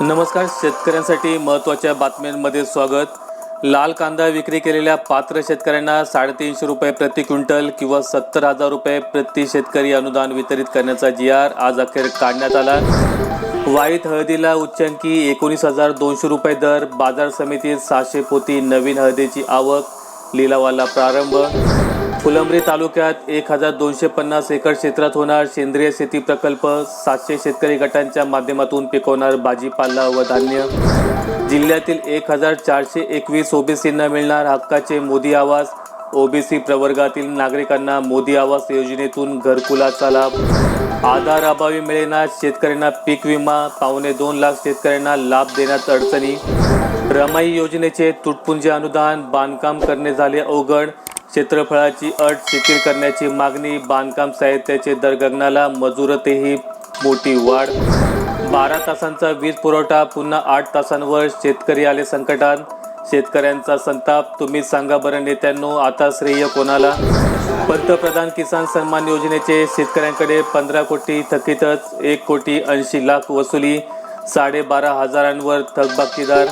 नमस्कार शेतकऱ्यांसाठी महत्त्वाच्या बातम्यांमध्ये स्वागत. लाल कांदा विक्री केलेल्या पात्र शेतकऱ्यांना साडेतीनशे रुपये प्रति क्विंटल किंवा सत्तर हजार रुपये प्रति शेतकरी अनुदान वितरित करण्याचा जी आर आज अखेर काढण्यात आला. वाईट हळदीला उच्चांकी एकोणीस हजार दोनशे रुपये दर बाजार समितीत सहाशे पोती नवीन हळदीची आवक लिलावाला प्रारंभ फुलंब्री तालुक्यात एक हजार दोनशे पन्नास एकर क्षेत्रात होणार सेंद्रिय शेती प्रकल्प सातशे शेतकरी गटांच्या माध्यमातून पिकवणार भाजीपाला व धान्य. जिल्ह्यातील एक हजार चारशे एकवीस ओबीसींना मिळणार हक्काचे मोदी आवास. ओबीसी प्रवर्गातील नागरिकांना मोदी आवास योजनेतून घरकुलाचा लाभ. आधार अभावी मिळेना शेतकऱ्यांना पीक विमा पावणे दोन लाख शेतकऱ्यांना लाभ देण्यात अडचणी. रमाई योजनेचे तुटपुंजे अनुदान बांधकाम करणे झाले अवघड. क्षेत्रफळाची अट शिथिल करण्याची मागणी बांधकाम साहित्याचे दर गगनाला मजुरतही मोठी वाढ. बारा तासांचा वीज पुरवठा पुन्हा आठ तासांवर शेतकरी आले संकटात. शेतकऱ्यांचा संताप तुम्ही सांगा बरं नेत्यांनो आता श्रेय कोणाला? पंतप्रधान किसान सन्मान योजनेचे शेतकऱ्यांकडे पंधरा कोटी थकीतच एक कोटी ऐंशी लाख वसुली. साडेबारा हजारांवर थकबाकीदार.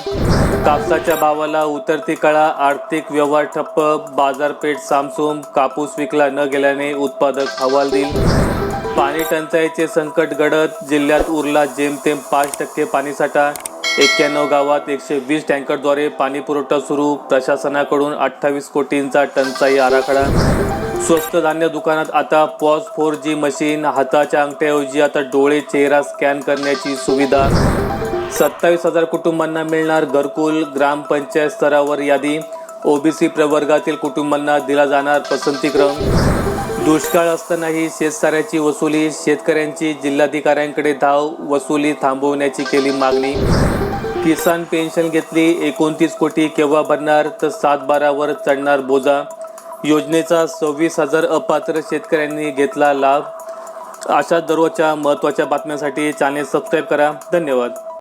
कापसाच्या भावाला उतरती कळा आर्थिक व्यवहार ठप्प बाजारपेठ सामसूम कापूस विकला न गेल्याने उत्पादक हवालदिल. पाणी टंचाईचे संकट गडद जिल्ह्यात उरला जेमतेम पाच टक्के पाणीसाठा एक्क्याण्णव गावात एकशे वीस टँकरद्वारे पाणीपुरवठा सुरू प्रशासनाकडून अठ्ठावीस कोटींचा टंचाई आराखडा. स्वस्त धान्य दुकानात आता पॉज फोर जी मशीन हाताच्या अंगठ्याऐवजी आता डोळे चेहरा स्कॅन करण्याची सुविधा. सत्तावीस हजार कुटुंबांना मिळणार घरकुल ग्रामपंचायत स्तरावर यादी. ओबीसी प्रवर्गातील कुटुंबांना दिला जाणार पसंतीक्रम. दुष्काळ असतानाही शेतसाऱ्याची वसुली शेतकऱ्यांची जिल्हाधिकाऱ्यांकडे धाव वसुली थांबवण्याची केली मागणी. किसान पेन्शन घेतली एकोणतीस कोटी केव्हा भरणार तर सात बारावर चढणार बोजा. योजनेचा सव्वीस हजार अपात्र शेतकऱ्यांनी घेतला लाभ. अशा दररोजच्या महत्त्वाच्या बातम्यांसाठी चॅनेल सबस्क्राईब करा. धन्यवाद.